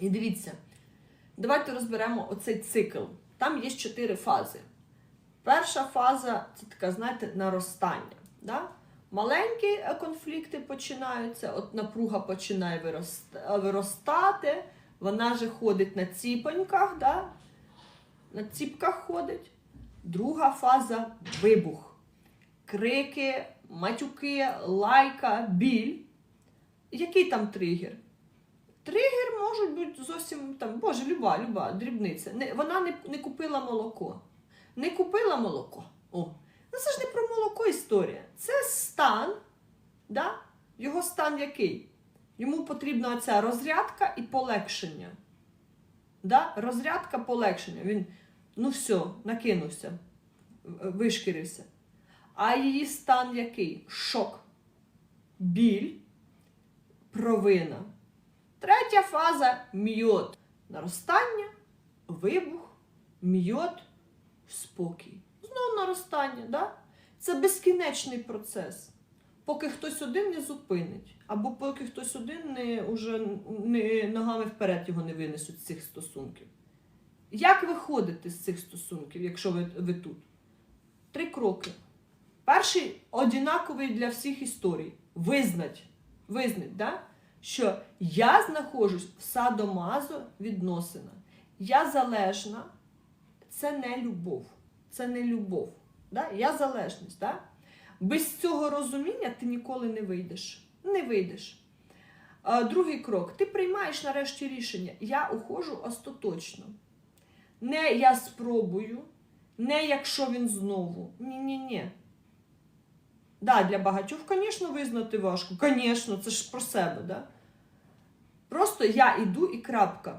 І дивіться, давайте розберемо оцей цикл. Там є чотири фази. Перша фаза це така, знаєте, наростання. Да? Маленькі е, конфлікти починаються, от напруга починає виростати, вона же ходить на ціпоньках, да? на ціпках ходить. Друга фаза вибух. Крики, матюки, лайка, біль. Який там тригер? Тригер можуть бути зовсім там, боже, люба, люба, дрібниця. Не, вона не, не купила молоко. Не купила молоко. О. Ну це ж не про молоко історія. Це стан, да? його стан який? Йому потрібна ця розрядка і полегшення. Да? Розрядка, полегшення. Він, ну все, накинувся, вишкірився. А її стан який? Шок, біль, провина. Третя фаза міот. Наростання, вибух, міот, спокій. Знову наростання, да? Це безкінечний процес. Поки хтось один не зупинить, або поки хтось один не, уже не, ногами вперед його не винесуть з цих стосунків. Як виходити з цих стосунків, якщо ви, ви тут? Три кроки. Перший однаковий для всіх історій. Визнать, визнать, да? Що я знаходжусь в садомазо відносина. Я залежна, це не любов. Це не любов. Да? Я залежність. Да? Без цього розуміння ти ніколи не вийдеш. Не вийдеш. Другий крок. Ти приймаєш нарешті рішення. Я уходжу остаточно. Не я спробую, не якщо він знову. Ні-ні-ні. Да, для багатьох, звісно, визнати важко. Звісно, це ж про себе, да? Просто я йду і крапка.